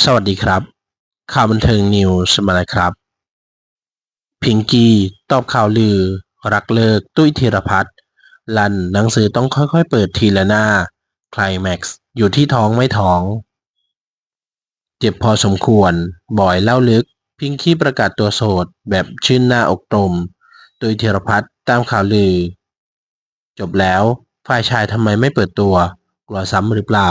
สวัสดีครับ ข่าวบันเทิงนิวส์มาแล้วครับ พิงกี้ตอบข่าวลือ รักเลิกตุ้ยธีรพัฒน์ลันหนังสือต้องค่อยๆ เปิดทีละหน้าคลแม็กซ์อยู่ที่ท้องไม่ท้อง เจ็บพอสมควรบอยเล่าลึก พิงกี้ประกาศตัวโสด แบบชื่นหน้าอกตรมตุ้ยธีรพัฒน์ตามข่าวลือ จบแล้วฝ่ายชายทำไมไม่เปิดตัว กลัวซ้ำหรือเปล่า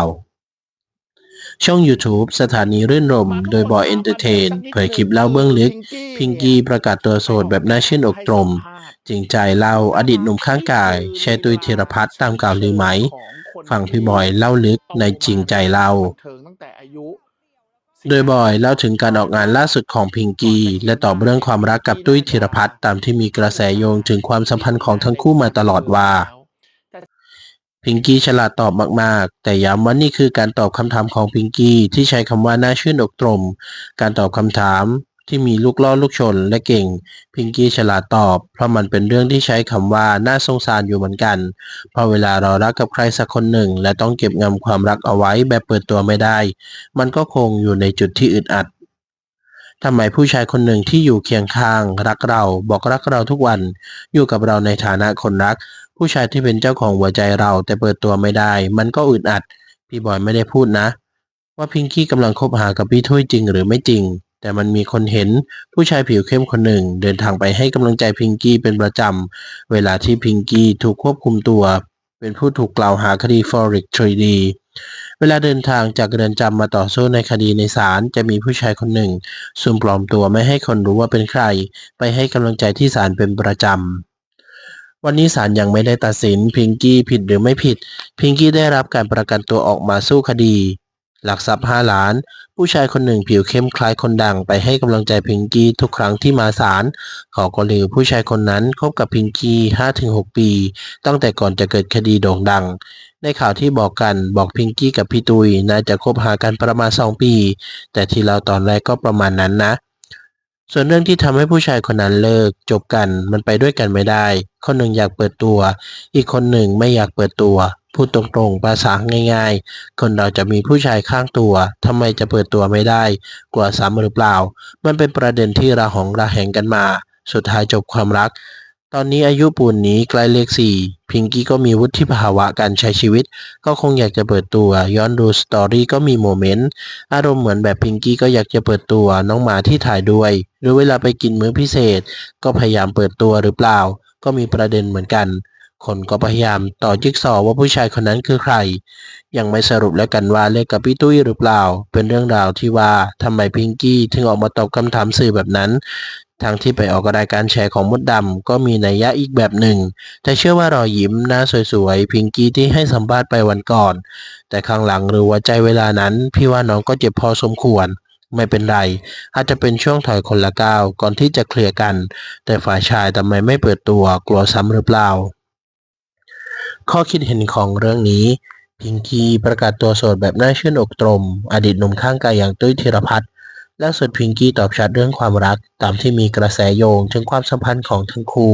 ช่อง YouTube สถานีรื่นรมย์โดยบอยเอนเตอร์เทนเผยคลิปเล่าเบื้องลึก พิงกี้ประกาศตัวโสดแบบน่าชื่นอกตรม จริงใจเล่าอดีตหนุ่มข้างกายใช่ตุ้ยธีรพัฒน์ตามกล่าวลือไหม ฟังพี่บอยเล่าลึกในจริงใจเล่าเทิงตั้งแต่อายุโดยบอยเล่าถึงการออกงานล่าสุดของพิงกี้และตอบเรื่องความรักกับตุ้ยธีรพัฒน์ตามที่มีกระแสโยงถึงความสัมพันธ์ของทั้งคู่มาตลอดว่า พิงกี้ฉลาดตอบมาก ๆ แต่ย้ำว่านี่คือการตอบคำถามของพิงกี้ที่ใช้คำว่าน่าชื่นอกตรม การตอบคำถามที่มีลูกล่อลูกชนและเก่ง พิงกี้ฉลาดตอบ เพราะมันเป็นเรื่องที่ใช้คำว่าน่าสงสารอยู่เหมือนกัน เพราะเวลาเรารักกับใครสักคนหนึ่ง และต้องเก็บงำความรักเอาไว้แบบเปิดตัวไม่ได้ มันก็คงอยู่ในจุดที่อึดอัดทำไมผู้ชายคนหนึ่งที่อยู่เคียงข้าง รักเราบอกรักเราทุกวัน อยู่กับเราในฐานะคนรัก ผู้ชายที่เป็นเจ้าของหัวใจเราแต่เปิดตัวไม่ได้ มันก็อึดอัด พี่บอยไม่ได้พูดนะ ว่าพิงกี้กำลังคบหากับพี่ถ้วยจริงหรือไม่จริง แต่มันมีคนเห็นผู้ชายผิวเข้มคนหนึ่ง เดินทางไปให้กำลังใจพิงกี้เป็นประจำ เวลาที่พิงกี้ถูกควบคุมตัว เป็นผู้ถูกกล่าวหาคดี Forex 3D เวลาเดินทางจากเรือนจำมาต่อสู้ในคดีในศาลจะมีผู้ชายคนหนึ่งซุ่มปลอมตัวไม่ให้คนรู้ว่าเป็นใคร ไปให้กำลังใจที่ศาลเป็นประจำ วันนี้ศาลยังไม่ได้ตัดสินพิงกี้ผิดหรือไม่ผิด พิงกี้ได้รับการประกันตัวออกมาสู้คดี หลักทรัพย์ห้าล้าน ผู้ชายคนหนึ่งผิวเข้มคล้ายคนดังไปให้กำลังใจพิงกี้ทุกครั้งที่มาศาลขอก็ลือผู้ชายคนนั้นคบกับพิงกี้5-6 ปี ตั้งแต่ก่อนจะเกิดคดีโด่งดัง ในข่าวที่บอกกันบอกพิงกี้กับพี่ตุยน่าจะคบหากันประมาณ 2 ปี แต่ที่เราตอนแรกก็ประมาณนั้นนะ ส่วนเรื่องที่ทำให้ผู้ชายคนนั้นเลิก จบกันมันไปด้วยกันไม่ได้ คนหนึ่งอยากเปิดตัว อีกคนหนึ่งไม่อยากเปิดตัว พูดตรงๆ ภาษาง่ายๆ คนเราจะมีผู้ชายข้างตัวทำไมจะเปิดตัวไม่ได้ กลัวซ้ำหรือเปล่า มันเป็นประเด็นที่ระหองระแหงกันมา สุดท้ายจบความรัก ตอนนี้อายุปูนนี้ใกล้เลขสี่พิงกี้ก็มีวุฒิภาวะการใช้ชีวิต ก็คงอยากจะเปิดตัว ย้อนดูสตอรี่ก็มีโมเมนต์ อารมณ์เหมือนแบบพิงกี้ก็อยากจะเปิดตัวน้องหมาที่ถ่ายด้วย หรือเวลาไปกินมื้อพิเศษ ก็พยายามเปิดตัวหรือเปล่า ก็มีประเด็นเหมือนกัน คนก็พยายามต่อจิ๊กซอว์ว่าผู้ชายคนนั้นคือใคร ยังไม่สรุปแล้วกันว่าเลิกกับพี่ตุ้ยหรือเปล่า เป็นเรื่องราวที่ว่าทำไมพิงกี้ถึงออกมาตอบคำถามสื่อแบบนั้นทางที่ไปออกรายการแชร์ของมดดำก็มีนัยยะอีกแบบหนึ่ง แต่เชื่อว่ารอยยิ้มหน้าสวยๆ พิงกี้ที่ให้สัมภาษณ์ไปวันก่อน แต่ข้างหลังหรือว่าใจเวลานั้น พี่ว่าน้องก็เจ็บพอสมควร ไม่เป็นไร อาจจะเป็นช่วงถอยคนละก้าวก่อนที่จะเคลียร์กัน แต่ฝ่ายชายทำไมไม่เปิดตัวกลัวซ้ำหรือเปล่า ข้อคิดเห็นของเรื่องนี้ พิงกี้ประกาศตัวโสดแบบน่าชื่นอกตรม อดีตหนุ่มข้างกายอย่างตุ้ยธีรพัฒน์ล่าสุดพิงกี้ตอบชัดเรื่องความรัก ตามที่มีกระแสโยงถึงความสัมพันธ์ของทั้งคู่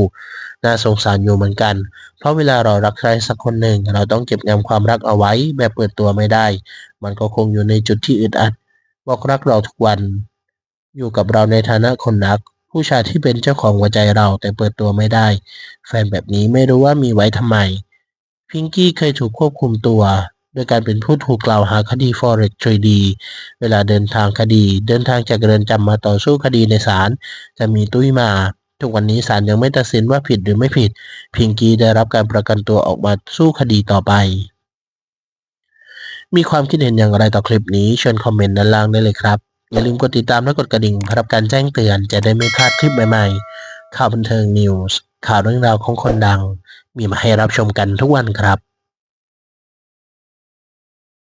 น่าสงสารอยู่เหมือนกัน เพราะเวลาเรารักใครสักคนหนึ่ง เราต้องเก็บงำความรักเอาไว้แบบเปิดตัวไม่ได้ มันก็คงอยู่ในจุดที่อึดอัด บอกรักเราทุกวัน อยู่กับเราในฐานะคนรัก ผู้ชายที่เป็นเจ้าของหัวใจเราแต่เปิดตัวไม่ได้ แฟนแบบนี้ไม่รู้ว่ามีไว้ทำไม พิงกี้เคยถูกควบคุมตัวโดยการเป็นผู้ถูกกล่าวหาคดี Forex 3D เวลาเดินทางคดี เดินทางจากเรือนจำมาต่อสู้คดีในศาลจะมีตุ้ยมาทุกวันนี้ศาลยังไม่ตัดสินว่าผิดหรือไม่ผิด พิงกี้ได้รับการประกันตัวออกมาสู้คดีต่อไป มีความคิดเห็นอย่างไรต่อคลิปนี้เชิญคอมเมนต์ด้านล่างได้เลยครับ อย่าลืมกดติดตามและกดกระดิ่งเพื่อรับการแจ้งเตือนจะได้ไม่พลาดคลิปใหม่ๆ ข่าวบันเทิงนิวส์ข่าวเรื่องราวของคนดัง มีมาให้รับชมกันทุกวันครับ